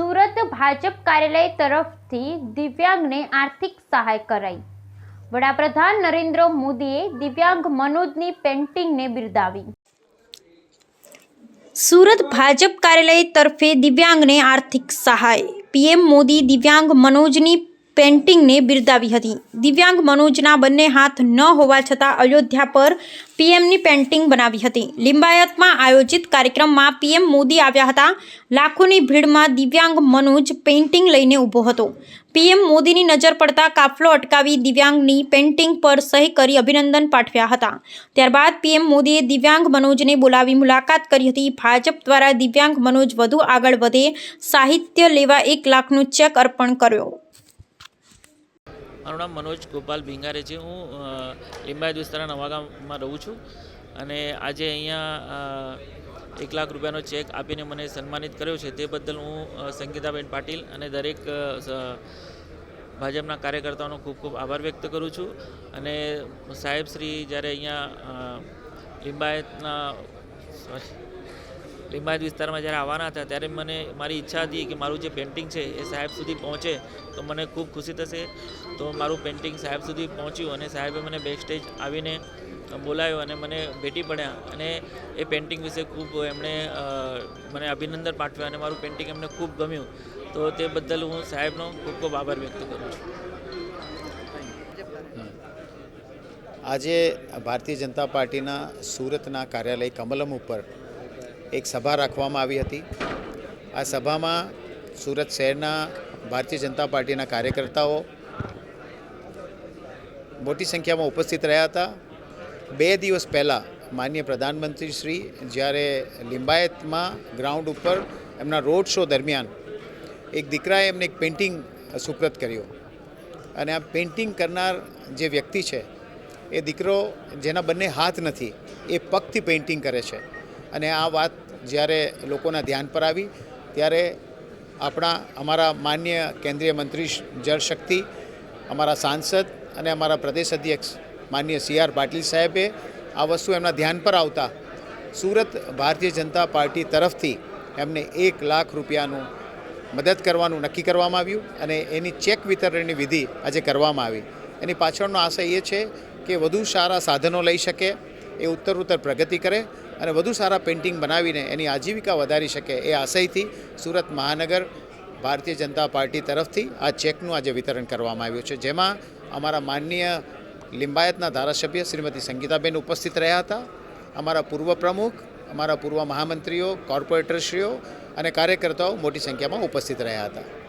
સુરત ભાજપ કાર્યાલય તરફથી દિવ્યાંગને આર્થિક સહાય કરાઈ. વડાપ્રધાન નરેન્દ્ર મોદીએ દિવ્યાંગ મનોજની પેન્ટિંગને બિરદાવી. સુરત ભાજપ કાર્યાલય તરફે દિવ્યાંગને આર્થિક સહાય. પીએમ મોદી દિવ્યાંગ મનોજની પેન્ટિંગને બિરદાવી હતી. દિવ્યાંગ મનોજના બંને હાથ ન હોવા છતાં અયોધ્યા પર પીએમની પેન્ટિંગ બનાવી હતી. લિંબાયતમાં આયોજિત કાર્યક્રમમાં પીએમ મોદી આવ્યા હતા. લાખોની ભીડમાં દિવ્યાંગ મનોજ પેઇન્ટિંગ લઈને ઊભો હતો. પીએમ મોદીની નજર પડતા કાફલો અટકાવી દિવ્યાંગની પેઇન્ટિંગ પર સહી કરી અભિનંદન પાઠવ્યા હતા. ત્યારબાદ પીએમ મોદીએ દિવ્યાંગ મનોજને બોલાવી મુલાકાત કરી હતી. ભાજપ દ્વારા દિવ્યાંગ મનોજ વધુ આગળ વધે, સાહિત્ય લેવા એક લાખનો ચેક અર્પણ કર્યો. મારું નામ મનોજ ગોપાલ ભીંગારે છે. હું લિંબાયત વિસ્તારના નવાગામમાં રહું છું અને આજે અહીંયા એક લાખ રૂપિયાનો ચેક આપીને મને સન્માનિત કર્યો છે. તે બદલ હું સંગીતાબેન પાટીલ અને દરેક ભાજપના કાર્યકર્તાઓનો ખૂબ ખૂબ આભાર વ્યક્ત કરું છું. અને સાહેબ શ્રી જ્યારે અહીંયા લિંબાયતના લિંબાયત વિસ્તારમાં જ્યારે આવવાના હતા, ત્યારે મને મારી ઈચ્છા હતી કે મારું જે પેઇન્ટિંગ છે એ સાહેબ સુધી પહોંચે, તો મને ખૂબ ખુશી થશે. તો મારું પેઇન્ટિંગ સાહેબ સુધી પહોંચ્યું અને સાહેબે મને બેક સ્ટેજ આવીને બોલાવ્યો અને મને ભેટી પડ્યા. અને એ પેઇન્ટિંગ વિશે ખૂબ એમણે મને અભિનંદન પાઠવ્યા અને મારું પેઇન્ટિંગ એમને ખૂબ ગમ્યું. તો તે બદલ હું સાહેબનો ખૂબ ખૂબ આભાર વ્યક્ત કરું છું. આજે ભારતીય જનતા પાર્ટીના સુરતના કાર્યાલય કમલમ ઉપર એક સભા રાખવામાં આવી હતી. આ સભામાં સુરત શહેરના ભારતીય જનતા પાર્ટીના કાર્યકર્તાઓ મોટી સંખ્યામાં ઉપસ્થિત રહ્યા હતા. બે દિવસ પહેલાં માન્ય પ્રધાનમંત્રી શ્રી જ્યારે લિંબાયતમાં ગ્રાઉન્ડ ઉપર એમના રોડ શો દરમિયાન એક દીકરાએ એમને એક પેઇન્ટિંગ સુપ્રત કર્યો. અને આ પેઇન્ટિંગ કરનાર જે વ્યક્તિ છે, એ દીકરો જેના બંને હાથ નથી, એ પગથી પેઇન્ટિંગ કરે છે. અને આ વાત જ્યારે લોકોના ધ્યાન પર આવી, ત્યારે આપણા, અમારા માન્ય કેન્દ્રીય મંત્રી જળશક્તિ અમારા સાંસદ અને અમારા પ્રદેશ અધ્યક્ષ માન્ય સી આર પાટીલ સાહેબે આ વસ્તુ એમના ધ્યાન પર આવતા સુરત ભારતીય જનતા પાર્ટી તરફથી એમને એક લાખ રૂપિયાનું મદદ કરવાનું નક્કી કરવામાં આવ્યું અને એની ચેક વિતરણની વિધિ આજે કરવામાં આવી. એની પાછળનો આશય એ છે કે વધુ સારા સાધનો લઈ શકે એ ઉત્તર ઉત્તર પ્રગતિ કરે અને વધુ સારા પેઇન્ટિંગ બનાવીને એની આજીવિકા વધારી શકે એ આશયથી સુરત મહાનગર ભારતીય જનતા પાર્ટી તરફથી આ ચેકનું આજે વિતરણ કરવામાં આવ્યું છે. જેમાં અમારા માનનીય લિંબાયતના ધારાસભ્ય શ્રીમતી સંગીતાબેન ઉપસ્થિત રહ્યા હતા. અમારા પૂર્વ પ્રમુખ, અમારા પૂર્વ મહામંત્રીઓ, કોર્પોરેટરશ્રીઓ અને કાર્યકર્તાઓ મોટી સંખ્યામાં ઉપસ્થિત રહ્યા હતા.